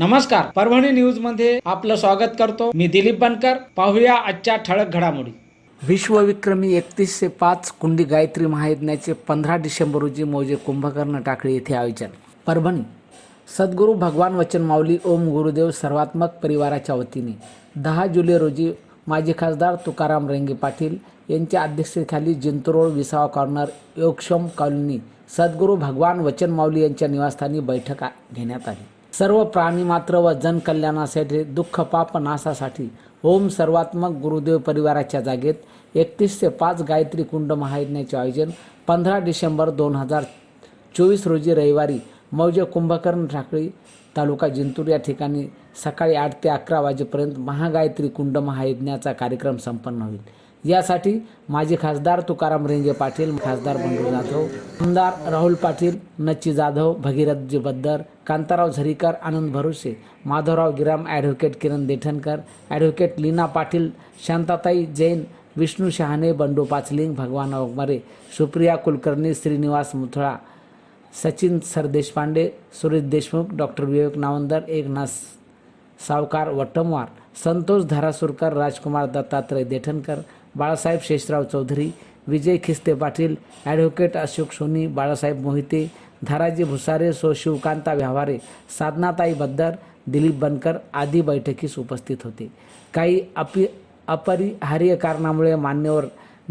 नमस्कार परभणी न्यूजमध्ये आपलं स्वागत करतो. मी दिलीप बनकर पाहूया आजच्या ठळक घडामोडी. विश्वविक्रमी एकतीसशे पाच कुंडी गायत्री महायज्ञाचे पंधरा डिसेंबर रोजी मौजे कुंभकर्ण टाकळी येथे आयोजन. परभणी. सद्गुरू भगवान वचन माऊली ओम गुरुदेव सर्वात्मक परिवाराच्या वतीने दहा जुलै रोजी माजी खासदार तुकाराम रेंगे पाटील यांच्या अध्यक्षतेखाली जिंतरोड विसावा कॉर्नर योगक्षम कॉलनी सद्गुरू भगवान वचन माऊली यांच्या निवासस्थानी बैठक घेण्यात आली. सर्व प्राणीमात्र व जनकल्याणासाठी दुःख पाप नाशासाठी ओम सर्वात्मक गुरुदेव परिवाराच्या जागेत एकतीस ते पाच गायत्री कुंड महायज्ञाचे आयोजन पंधरा डिसेंबर दोन हजार चोवीस रोजी रविवारी मौजे कुंभकर्ण ठाकळी तालुका जिंतूर या ठिकाणी सकाळी आठ ते अकरा वाजेपर्यंत महागायत्री कुंड महायज्ञाचा कार्यक्रम संपन्न होईल. यासाठी माजी खासदार तुकाराम रेंगे पाटील खासदार बंडू जाधव आमदार Rahul Patil Nachchi Jadhav Bhagirathji Baddar Kantarao Zarikar Anand Bharuse Madhavrao Giram advocate Kiran Dethankar advocate Leena Patil Shantatai Jain Vishnu Shahane Bandu Pachling Bhagwan Waghmare Supriya Kulkarni Shrinivas Muthala Sachin Sardeshpande Suresh Deshmukh doctor Vivek Navandar Eknath Sawkar Wattamwar Santosh Dharasurkar Rajkumar Dattatray Dethankar Balasaheb Sheshrao Chaudhari Vijay Khiste Patil advocate Ashok Soni Balasaheb Mohite Dharaji Bhusare so Shivkanta Vyavahare Sadhanatai Baddar Dilip Bankar आदी बैठकीस उपस्थित होते. काही अपि अपरिहार्य कारणामुळे मान्यवर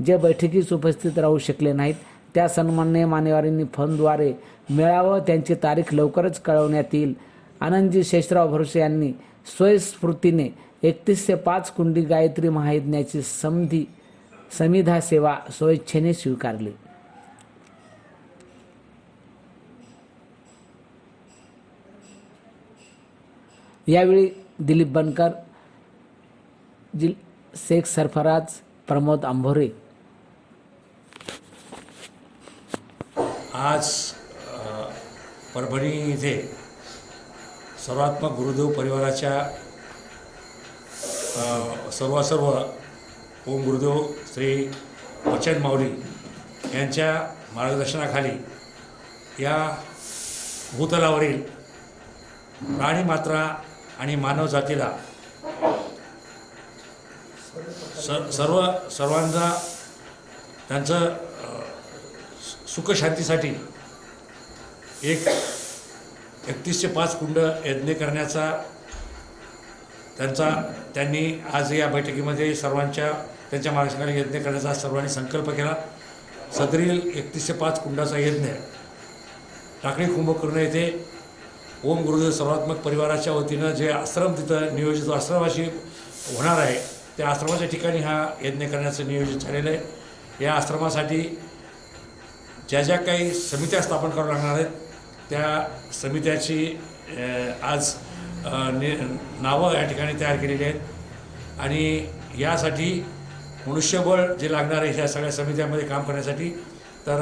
जे बैठकीस उपस्थित राहू शकले नाहीत त्या सन्मान्य मान्यवरांनी फोनद्वारे मिळावं त्यांची तारीख लवकरच कळवण्यात येईल. आनंदजी शेषराव भरोसे यांनी स्वयंस्फूर्तीने एकतीस ते पाच कुंडी गायत्री महायज्ञाची समधी समिधा सेवा स्वेच्छेने स्वीकारली. यावेळी दिलीप बनकर जिल शेख सरफराज प्रमोद आंभोरे. आज परभणी इथे सर्वात्मक गुरुदेव परिवाराच्या सर्व सर्व ओम गुरुदेव श्री वचन माऊली यांच्या मार्गदर्शनाखाली या भूतलावरील प्राणीमात्रा आणि मानव जातीला सर्व सर्वांचा त्यांचं सुखशांतीसाठी एक एकतीसशे पाच कुंड यज्ञ करण्याचा त्यांचा त्यांनी आज या बैठकीमध्ये सर्वांच्या त्यांच्या मार्गाने यज्ञ करण्याचा सर्वांनी संकल्प केला. सदरील एकतीसशे पाच कुंडाचा यज्ञ टाकळी कुंभकर्ण येथे ओम गुरुदेव सर्वात्मक परिवाराच्या वतीनं जे आश्रम तिथं नियोजित आश्रमाशी होणार आहे त्या आश्रमाच्या ठिकाणी हा यज्ञ करण्याचं नियोजित झालेलं आहे. या आश्रमासाठी ज्या ज्या काही समित्या स्थापन करावं लागणार आहेत त्या समित्याची आज नि नावं या ठिकाणी तयार केलेली आहेत. आणि यासाठी मनुष्यबळ जे लागणार आहे ह्या सगळ्या समित्यांमध्ये काम करण्यासाठी तर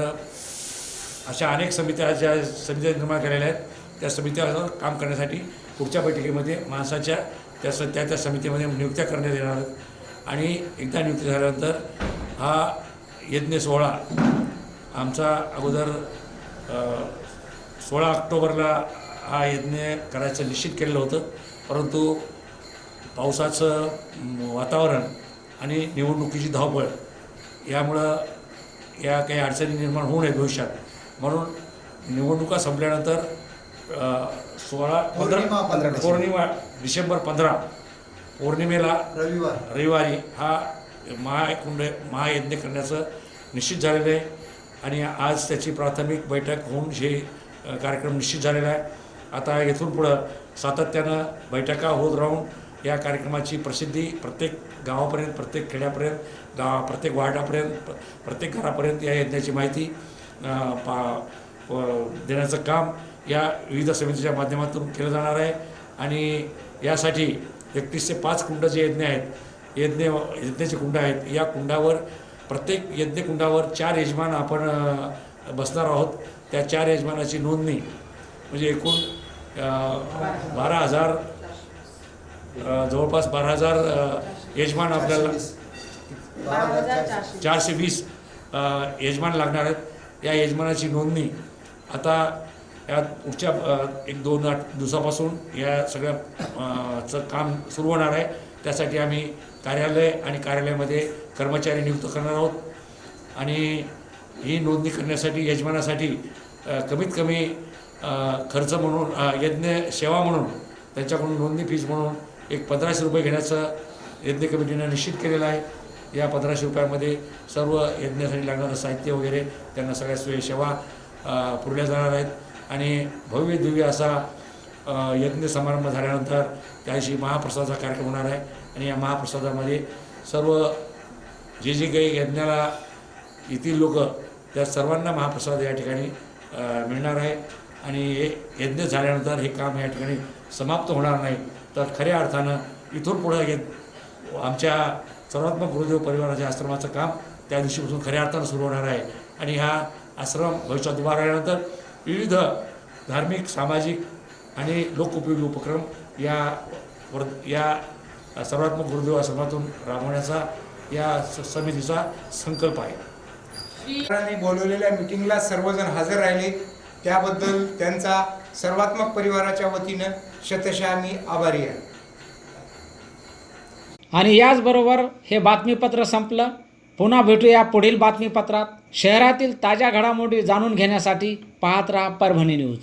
अशा अनेक समित्या ज्या समित्या निर्माण केलेल्या आहेत त्या समित्यावर काम करण्यासाठी पुढच्या बैठकीमध्ये माणसाच्या त्या स त्या त्या समितीमध्ये नियुक्त्या करण्यात येणार आहेत. आणि एकदा नियुक्ती झाल्यानंतर हा यज्ञ सोहळा आमचा अगोदर सोळा ऑक्टोबरला हा यज्ञ करायचं निश्चित केलेलं होतं. परंतु पावसाचं वातावरण आणि निवडणुकीची धावपळ यामुळं या काही अडचणी निर्माण होऊ नये भविष्यात. म्हणून निवडणुका संपल्यानंतर सोळा पौर्णिमा पंधरा डिसेंबर. पौर्णिमा डिसेंबर पंधरा पौर्णिमेला रविवार. रविवारी हा महाकुंड महायज्ञ करण्याचं निश्चित झालेलं आहे. आणि आज त्याची प्राथमिक बैठक होऊन हे कार्यक्रम निश्चित झालेला आहे. आता येथून पुढं सातत्यानं बैठका होत राहून या कार्यक्रमाची प्रसिद्धी प्रत्येक गावापर्यंत प्रत्येक खेड्यापर्यंत गाव प्रत्येक वार्डापर्यंत प्रत्येक घरापर्यंत या यज्ञाची माहिती पा व- देण्याचं काम या विविध समितीच्या माध्यमातून केलं जाणार आहे. आणि यासाठी एकतीस ते पाच कुंड जे यज्ञ आहेत यज्ञ यज्ञाचे कुंड आहेत या कुंडावर प्रत्येक यज्ञ कुंडावर चार यजमान आपण बसणार आहोत. त्या चार यजमानाची नोंदणी म्हणजे एकूण बारा हजार जवळपास बारा हजार यजमान आपल्याला चारशे वीस. यजमान लागणार आहेत. या यजमानाची नोंदणी आता या पुढच्या एक दोन आठ दिवसापासून या सगळ्या अ, चं काम सुरू होणार आहे. त्यासाठी आम्ही कार्यालय आणि कार्यालयामध्ये कर्मचारी नियुक्त करणार आहोत. आणि ही नोंदणी करण्यासाठी यजमानासाठी कमीत कमी खर्च म्हणून यज्ञ सेवा म्हणून त्यांच्याकडून नोंदणी फीज म्हणून एक पंधराशे रुपये घेण्याचं यज्ञ कमिटीनं निश्चित केलेलं आहे. या पंधराशे रुपयामध्ये सर्व यज्ञासाठी लागणारं साहित्य वगैरे त्यांना सगळ्या सोयी सेवा पुरल्या पुरवल्या जाणार आहेत. आणि भव्य दिव्य असा यज्ञ समारंभ झाल्यानंतर त्या दिवशी महाप्रसादाचा कार्यक्रम होणार आहे. आणि या महाप्रसादामध्ये सर्व जे जे काही यज्ञाला येथील लोक त्या सर्वांना महाप्रसाद या ठिकाणी मिळणार आहे. आणि हे यज्ञ झाल्यानंतर हे काम या ठिकाणी समाप्त होणार नाही. तर खऱ्या अर्थानं इथून पुढं हे आमच्या सर्वात्मक गुरुदेव परिवाराच्या आश्रमाचं काम त्या दिवशीपासून खऱ्या अर्थानं सुरू होणार आहे. आणि हा आश्रम भविष्यात उभा राहिल्यानंतर विविध धार्मिक सामाजिक आणि लोकोपयोगी उपक्रम या वर या सर्वात्मक गुरुदेव आश्रमातून राबवण्याचा या स- समितीचा संकल्प आहे. सरांनी बोलवलेल्या मिटिंगला सर्वजण हजर राहिले. त्याबद्दल त्यांचा सर्वात्मक परिवाराच्या वतीनं शतशः मी आभारी आहे. आणि याचबरोबर हे बातमीपत्र संपलं. पुन्हा भेटूया पुढील बातमीपत्रात. शहरातील ताज्या घडामोडी जाणून घेण्यासाठी पाहत राहा परभणी न्यूज.